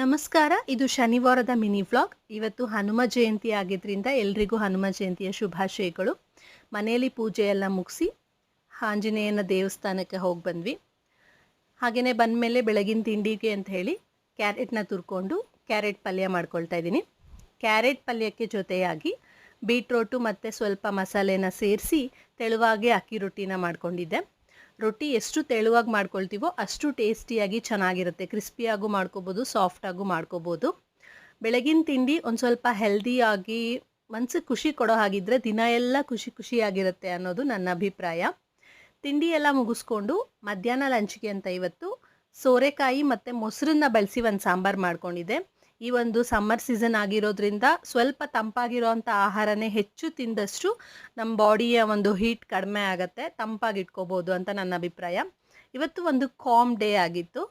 ನಮಸ್ಕಾರ, ಇದು ಶನಿವಾರದ mini vlog. ಇವತ್ತು ಹನುಮ ಜಯಂತಿ ಆಗಿದ್ದರಿಂದ ಎಲ್ರಿಗೂ ಹನುಮ ಜಯಂತಿಯ ಶುಭಾಶಯಗಳು. ಮನೆಯಲ್ಲಿ ಪೂಜೆ ಎಲ್ಲ ಮುಗಿಸಿ ಆಂಜನೇಯನ ದೇವಸ್ಥಾನಕ್ಕೆ ಹೋಗಿ ಬಂದ್ವಿ. ಹಾಗೆಯೇ ಬಂದಮೇಲೆ ಬೆಳಗಿನ ತಿಂಡಿಗೆ ಅಂತ ಹೇಳಿ ಕ್ಯಾರೆಟ್ನ ತುರ್ಕೊಂಡು ಕ್ಯಾರೆಟ್ ಪಲ್ಯ ಮಾಡ್ಕೊಳ್ತಾ ಇದ್ದೀನಿ. ಕ್ಯಾರೆಟ್ ಪಲ್ಯಕ್ಕೆ ಜೊತೆಯಾಗಿ ಬೀಟ್ರೋಟು ಮತ್ತು ಸ್ವಲ್ಪ ಮಸಾಲೆನ ಸೇರಿಸಿ ತೆಳುವಾಗಿ ಅಕ್ಕಿ ರೊಟ್ಟಿನ ಮಾಡ್ಕೊಂಡಿದ್ದೆ. ರೊಟ್ಟಿ ಎಷ್ಟು ತೆಳುವಾಗಿ ಮಾಡ್ಕೊಳ್ತೀವೋ ಅಷ್ಟು ಟೇಸ್ಟಿಯಾಗಿ ಚೆನ್ನಾಗಿರುತ್ತೆ. ಕ್ರಿಸ್ಪಿಯಾಗೂ ಮಾಡ್ಕೋಬೋದು ಸಾಫ್ಟಾಗೂ ಮಾಡ್ಕೋಬೋದು. ಬೆಳಗಿನ ತಿಂಡಿ ಒಂದು ಸ್ವಲ್ಪ ಹೆಲ್ದಿಯಾಗಿ ಮನ್ಸಿಗೆ ಖುಷಿ ಕೊಡೋ ಹಾಗಿದ್ರೆ ದಿನ ಎಲ್ಲ ಖುಷಿ ಖುಷಿಯಾಗಿರುತ್ತೆ ಅನ್ನೋದು ನನ್ನ ಅಭಿಪ್ರಾಯ. ತಿಂಡಿ ಎಲ್ಲ ಮುಗಿಸ್ಕೊಂಡು ಮಧ್ಯಾಹ್ನ ಲಂಚ್ಗೆ ಅಂತ ಇವತ್ತು ಸೋರೆಕಾಯಿ ಮತ್ತು ಮೊಸರನ್ನ ಬಳಸಿ ಒಂದು ಸಾಂಬಾರು ಮಾಡ್ಕೊಂಡಿದ್ದೆ. ಈ ಒಂದು ಸಮ್ಮರ್ ಸೀಸನ್ ಆಗಿರೋದ್ರಿಂದ ಸ್ವಲ್ಪ ತಂಪಾಗಿರೋವಂಥ ಆಹಾರನೇ ಹೆಚ್ಚು ತಿಂದಷ್ಟು ನಮ್ಮ ಬಾಡಿಯ ಒಂದು ಹೀಟ್ ಕಡಿಮೆ ಆಗುತ್ತೆ. ತಂಪಾಗಿ ಇಟ್ಕೋಬೋದು ಅಂತ ನನ್ನ ಅಭಿಪ್ರಾಯ. ಇವತ್ತು ಒಂದು ಕಾಮ್ ಡೇ ಆಗಿತ್ತು.